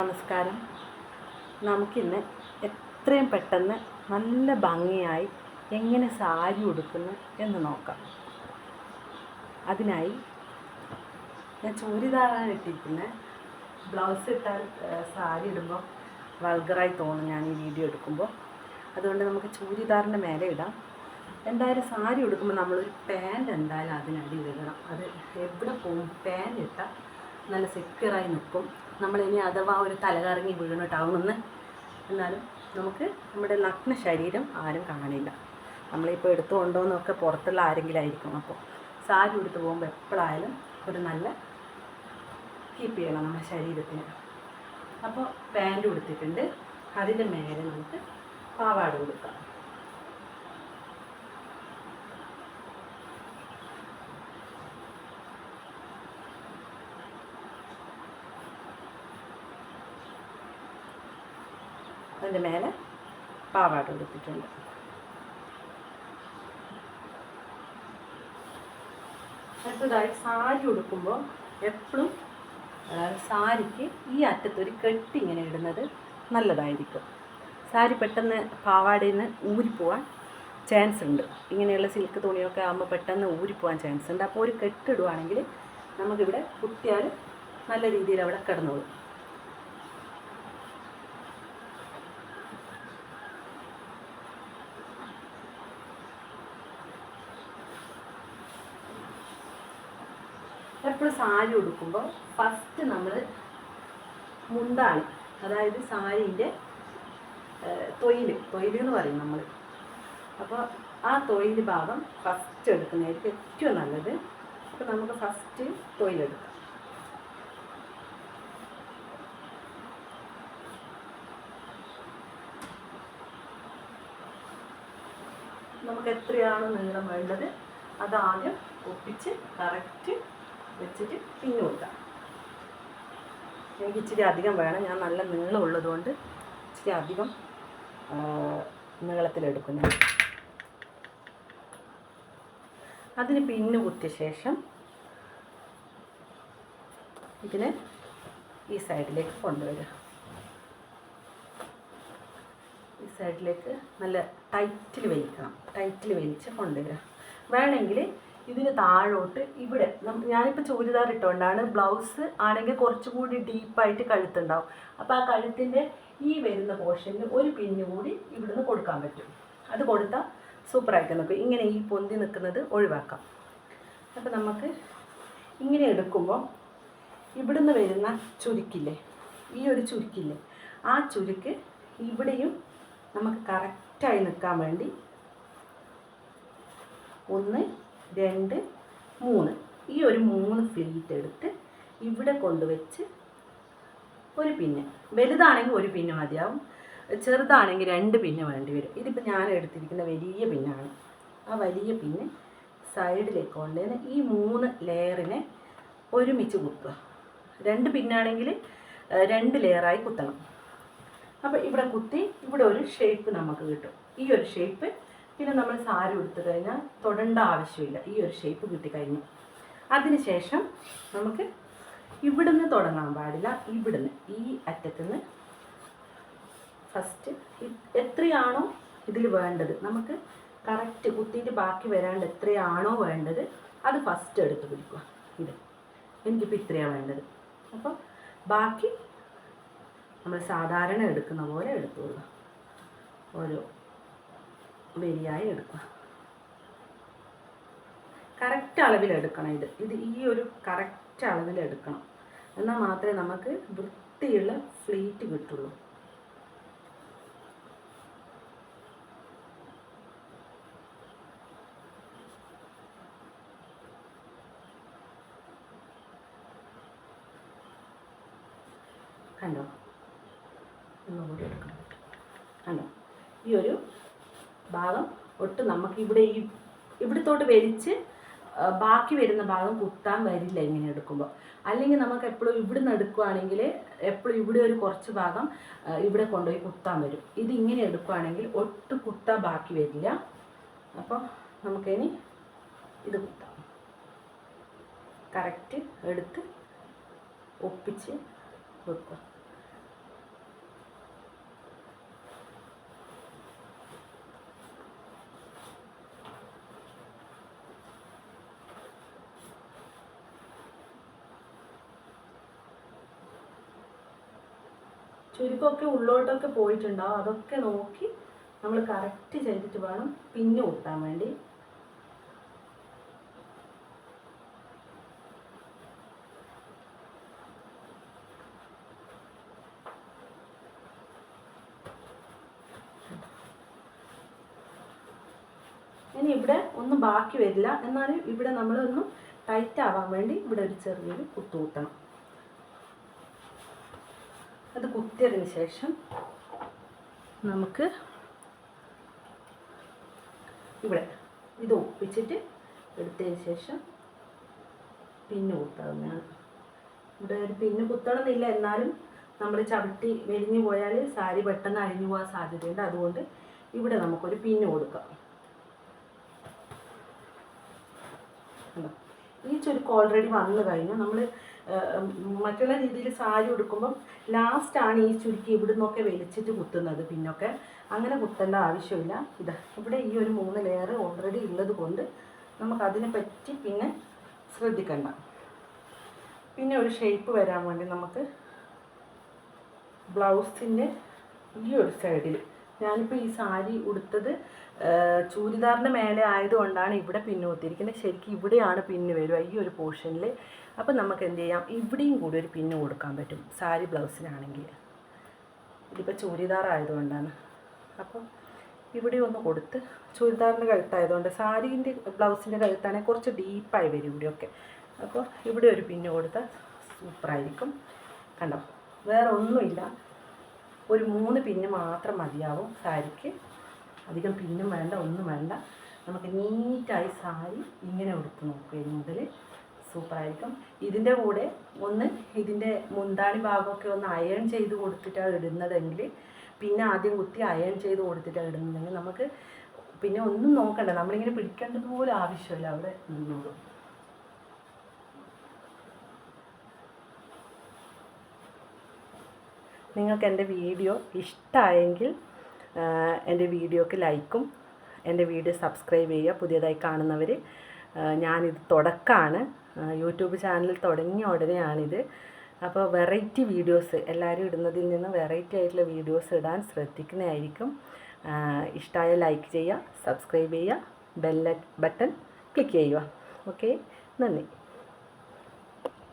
നമസ്കാരം. നമുക്കിന്ന് എത്രയും പെട്ടെന്ന് നല്ല ഭംഗിയായി എങ്ങനെ സാരി ഉടുക്കുന്നു എന്ന് നോക്കാം. അതിനായി ഞാൻ ചൂരിദാറാണ് ഇട്ടിരിക്കുന്നത്. ബ്ലൗസ് ഇട്ടാൽ സാരി ഇടുമ്പോൾ വൾഗറായി തോന്നും ഞാൻ ഈ വീഡിയോ എടുക്കുമ്പോൾ. അതുകൊണ്ട് നമുക്ക് ചൂരിദാറിന്റെ മേലെ ഇടാം. എന്തായാലും സാരി ഉടുക്കുമ്പോൾ നമ്മളൊരു പാന്റ് എന്തായാലും അതിനടിയിൽ ഇടണം. അത് എവിടെ പോകും? പാന്റ് ഇട്ടാൽ നല്ല സെക്യൂറായി നിൽക്കും. നമ്മളിനി അഥവാ ഒരു തലകറങ്ങി വീണ് ടൗണിൽ നിന്ന് എന്നാലും നമുക്ക് നമ്മുടെ നഗ്ന ശരീരം ആരും കാണില്ല. നമ്മളിപ്പോൾ എടുത്തു കൊണ്ടോന്നൊക്കെ പുറത്തുള്ള ആരെങ്കിലും ആയിരിക്കും അപ്പോൾ സാരി എടുത്ത് പോകുമ്പോൾ എപ്പോഴായാലും ഒരു നല്ല കീപ്പ് ചെയ്യണം നമ്മുടെ ശരീരത്തിന്. അപ്പോൾ പാന്റ് കൊടുത്തിട്ടുണ്ട് അതിന്റെ മേലെ നമുക്ക് പാവാട കൊടുക്കാം അതിന്റെ മേലെ പാവാട കൊടുത്തിട്ടുണ്ട് അടുത്തതായി സാരി ഉടുക്കുമ്പോൾ എപ്പോഴും സാരിക്ക് ഈ അറ്റത്തൊരു കെട്ടി ഇങ്ങനെ ഇടുന്നത് നല്ലതായിരിക്കും. സാരി പെട്ടെന്ന് പാവാടയിൽ നിന്ന് ഊരിപ്പോവാൻ ചാൻസ് ഉണ്ട്. ഇങ്ങനെയുള്ള സിൽക്ക് തുണിയൊക്കെ ആകുമ്പോൾ പെട്ടെന്ന് ഊരിപ്പോവാൻ ചാൻസ് ഉണ്ട്. അപ്പോൾ ഒരു കെട്ടിടുവാണെങ്കിൽ നമുക്കിവിടെ കുത്തിയാൽ നല്ല രീതിയിൽ അവിടെ കിടന്നോളും. എപ്പോഴും സാരി ഉടുക്കുമ്പോൾ ഫസ്റ്റ് നമ്മൾ മുണ്ടാണ്. അതായത് സാരീന്റെ തൊയിൽ തൊയിൽ എന്ന് പറയും നമ്മൾ അപ്പോൾ ആ തൊയിൽ ഭാഗം ഫസ്റ്റ് എടുക്കുന്നതായിരിക്കും ഏറ്റവും നല്ലത്. അപ്പോൾ നമുക്ക് ഫസ്റ്റ് തൊയിലെടുക്കാം നമുക്ക് എത്രയാണ് നീളം വേണ്ടത്? അതാദ്യം ഒപ്പിച്ച് കറക്റ്റ് വെച്ചിട്ട് പിന്നെ കൊടുക്കാം. എനിക്ക് ഇച്ചിരി അധികം വേണം. ഞാൻ നല്ല നീളം ഉള്ളതുകൊണ്ട് ഇച്ചിരി അധികം നീളത്തിലെടുക്കുന്നു. അതിന് പിന്നു കുത്തിയ ശേഷം ഇതിനെ ഈ സൈഡിലേക്ക് കൊണ്ടുവരിക. ഈ സൈഡിലേക്ക് നല്ല ടൈറ്റിൽ വലിക്കണം ടൈറ്റിൽ വലിച്ച് കൊണ്ടുവരിക. വേണമെങ്കിൽ ഇതിന് താഴോട്ട് ഇവിടെ ഞാനിപ്പോൾ ചൂരിദാർ ഇട്ടുകൊണ്ടാണ് ബ്ലൗസ് ആണെങ്കിൽ കുറച്ചുകൂടി ഡീപ്പായിട്ട് കഴുത്തുണ്ടാവും. അപ്പോൾ ആ കഴുത്തിന്റെ ഈ വരുന്ന പോർഷനിൽ ഒരു പിന്ന് കൂടി ഇവിടുന്ന് കൊടുക്കാൻ പറ്റും. അത് കൊടുത്താൽ സൂപ്പറായിട്ട് നിൽക്കും ഇങ്ങനെ ഈ പൊന്തി നിൽക്കുന്നത് ഒഴിവാക്കാം. അപ്പോൾ നമുക്ക് ഇങ്ങനെ എടുക്കുമ്പോൾ ഇവിടുന്ന് വരുന്ന ചുരുക്കില്ലേ ഈ ഒരു ചുരുക്കില്ലേ ആ ചുരുക്ക് ഇവിടെയും നമുക്ക് കറക്റ്റായി നിൽക്കാൻ വേണ്ടി ഒന്ന് രണ്ട് മൂന്ന്. ഈ ഒരു മൂന്ന് ഫ്ലീറ്റ് എടുത്ത് ഇവിടെ കൊണ്ടുവച്ച് ഒരു പിന്ന്. വലുതാണെങ്കിൽ ഒരു പിന്ന് മതിയാവും. ചെറുതാണെങ്കിൽ രണ്ട് പിന്ന് വേണ്ടി വരും. ഇതിപ്പോൾ ഞാൻ എടുത്തിരിക്കുന്ന വലിയ പിന്നാണ്. ആ വലിയ പിന്ന് സൈഡിലേക്ക് കൊണ്ടുവന്ന് ഈ മൂന്ന് ലെയറിനെ ഒരുമിച്ച് കുത്തുക. രണ്ട് പിന്നാണെങ്കിൽ രണ്ട് ലെയറായി കുത്തണം. അപ്പോൾ ഇവിടെ കുത്തി ഇവിടെ ഒരു ഷേപ്പ് നമുക്ക് കിട്ടും. ഈ ഒരു ഷേപ്പ് പിന്നെ നമ്മൾ സാരി ഉടുത്തു കഴിഞ്ഞാൽ തൊടേണ്ട ആവശ്യമില്ല. ഈ ഒരു ഷേപ്പ് കിട്ടിക്കഴിഞ്ഞു അതിനുശേഷം നമുക്ക് ഇവിടുന്ന് തുടങ്ങാൻ പാടില്ല. ഇവിടുന്ന് ഈ അറ്റത്തുനിന്ന് ഫസ്റ്റ് എത്രയാണോ ഇതിൽ വേണ്ടത്. നമുക്ക് കറക്റ്റ് കുത്തിയിട്ട് ബാക്കി വരാണ്ട് എത്രയാണോ വേണ്ടത് അത് ഫസ്റ്റ് എടുത്ത് പിടിക്കുക. ഇത് എനിക്കിപ്പോൾ ഇത്രയാണ് വേണ്ടത്. അപ്പോൾ ബാക്കി നമ്മൾ സാധാരണ എടുക്കുന്ന പോലെ എടുത്തോളുക. ഓരോ വരിയായി എടുക്കുക. കറക്റ്റ് അളവിൽ എടുക്കണം ഇത്. ഇത് ഈ ഒരു കറക്റ്റ് അളവിൽ എടുക്കണം. എന്നാൽ മാത്രമേ നമുക്ക് വൃത്തിയുള്ള ഫ്ലീറ്റ് കിട്ടുള്ളൂ. എടുക്കണം. കണ്ടോ? ഈ ഒരു ഭാഗം ഒട്ട് നമുക്ക് ഇവിടെ ഈ ഇവിടത്തോട്ട് വലിച്ച് ബാക്കി വരുന്ന ഭാഗം കുത്താൻ വരില്ല ഇങ്ങനെ എടുക്കുമ്പോൾ. അല്ലെങ്കിൽ നമുക്ക് എപ്പോഴും ഇവിടുന്ന് എടുക്കുകയാണെങ്കിൽ എപ്പോഴും ഇവിടെ ഒരു കുറച്ച് ഭാഗം ഇവിടെ കൊണ്ടുപോയി കുത്താൻ വരും. ഇത് ഇങ്ങനെ എടുക്കുകയാണെങ്കിൽ ഒട്ട് കുത്താൻ ബാക്കി വരില്ല. അപ്പോൾ നമുക്കിനി ഇത് കുത്താം. കറക്റ്റ് എടുത്ത് ഒപ്പിച്ച് വെക്കുക. ചുരുക്കമൊക്കെ ഉള്ളോട്ടൊക്കെ പോയിട്ടുണ്ടാവും. അതൊക്കെ നോക്കി നമ്മൾ കറക്റ്റ് ചെയ്തിട്ട് വേണം പിന്നെ കുത്താൻ വേണ്ടി. ഇനി ഇവിടെ ഒന്നും ബാക്കി വരില്ല. എന്നാലും ഇവിടെ നമ്മളൊന്ന് ടൈറ്റ് ആവാൻ വേണ്ടി ഇവിടെ ഒരു ചെറിയൊരു കുത്തു കുത്തണം. അത് കുത്തിയതിന് ശേഷം നമുക്ക് ഇവിടെ ഇത് ഒപ്പിച്ചിട്ട് എടുത്തതിന് ശേഷം പിന്നെ കുത്താവുന്നതാണ്. ഇവിടെ ഒരു പിന്നെ കുത്തണമെന്നില്ല. എന്നാലും നമ്മൾ ചവിട്ടി വെരിഞ്ഞു പോയാൽ സാരി പെട്ടെന്ന് അഴിഞ്ഞു പോകാൻ സാധ്യതയുണ്ട്. അതുകൊണ്ട് ഇവിടെ നമുക്കൊരു പിന്ന് കൊടുക്കാം. ഈ ചുരുക്ക് ഓൾറെഡി വന്നു കഴിഞ്ഞു. നമ്മൾ മറ്റുള്ള രീതിയിൽ സാരി ഉടുക്കുമ്പം ലാസ്റ്റാണ് ഈ ചുരുക്കി ഇവിടെ നിന്നൊക്കെ വലിച്ചിട്ട് കുത്തുന്നത്. പിന്നൊക്കെ അങ്ങനെ കുത്തേണ്ട ആവശ്യമില്ല. ഇത് ഇവിടെ ഈ ഒരു മൂന്ന് ലെയർ ഓൾറെഡി ഉള്ളത് കൊണ്ട് നമുക്കതിനെ പറ്റി പിന്നെ ശ്രദ്ധിക്കണ്ട. പിന്നെ ഒരു ഷേപ്പ് വരാൻ വേണ്ടി നമുക്ക് ബ്ലൗസിന്റെ ഈ ഒരു സൈഡിൽ ഞാനിപ്പോൾ ഈ സാരി ഉടുത്തത് ചൂരിദാറിന്റെ മേലെ ആയതുകൊണ്ടാണ് ഇവിടെ പിന്ന് കുത്തിയിരിക്കുന്നത് ശരിക്കും ഇവിടെയാണ് പിന്നു വരിക ഈ ഒരു പോർഷനിൽ അപ്പം നമുക്ക് എന്ത് ചെയ്യാം? ഇവിടെയും കൂടി ഒരു പിന്നു കൊടുക്കാൻ പറ്റും സാരി ബ്ലൗസിനാണെങ്കിൽ. ഇതിപ്പോൾ ചൂരിദാർ ആയതുകൊണ്ടാണ്. അപ്പം ഇവിടെ ഒന്ന് കൊടുത്ത് ചുരിദാറിന്റെ കഴുത്തായതുകൊണ്ട് സാരീന്റെ ബ്ലൗസിന്റെ കഴുത്താണെങ്കിൽ കുറച്ച് ഡീപ്പായി വരും ഇവിടെയൊക്കെ. അപ്പോൾ ഇവിടെ ഒരു പിന്നു കൊടുത്താൽ സൂപ്പറായിരിക്കും. കണ്ടോ? വേറെ ഒന്നുമില്ല. ഒരു മൂന്ന് പിന്ന് മാത്രം മതിയാവും സാരിക്ക്. അധികം പിന്നും വേണ്ട ഒന്നും വേണ്ട. നമുക്ക് നീറ്റായി സാരി ഇങ്ങനെ ഉടുത്ത് നോക്കുക ഇനി മുതൽ സൂപ്പറായിരിക്കും. ഇതിന്റെ കൂടെ ഒന്ന് ഇതിന്റെ മുന്താണി ഭാഗമൊക്കെ ഒന്ന് അയൺ ചെയ്ത് കൊടുത്തിട്ടാണ് ഇടുന്നതെങ്കിൽ പിന്നെ ആദ്യം കുത്തി അയൺ ചെയ്ത് കൊടുത്തിട്ടാണ് ഇടുന്നതെങ്കിൽ നമുക്ക് പിന്നെ ഒന്നും നോക്കണ്ട. നമ്മളിങ്ങനെ പിടിക്കേണ്ടത് പോലും ആവശ്യമില്ല. അവിടെ നിന്നോളും. നിങ്ങൾക്ക് എന്റെ വീഡിയോ ഇഷ്ടമായെങ്കിൽ എന്റെ വീഡിയോക്ക് ലൈക്കും എന്റെ വീഡിയോ സബ്സ്ക്രൈബ് ചെയ്യുക പുതിയതായി കാണുന്നവർ ഞാനിത് തുടക്കമാണ് യൂട്യൂബ് ചാനൽ തുടങ്ങിയ ഉടനെയാണിത് അപ്പോൾ വെറൈറ്റി വീഡിയോസ് എല്ലാവരും ഇടുന്നതിൽ നിന്ന് വെറൈറ്റി ആയിട്ടുള്ള വീഡിയോസ് ഇടാൻ ശ്രദ്ധിക്കുന്നതായിരിക്കും. ഇഷ്ടമായ ലൈക്ക് ചെയ്യുക സബ്സ്ക്രൈബ് ചെയ്യുക ബെല്ല ബട്ടൺ ക്ലിക്ക് ചെയ്യുക. ഓക്കെ? നന്ദി.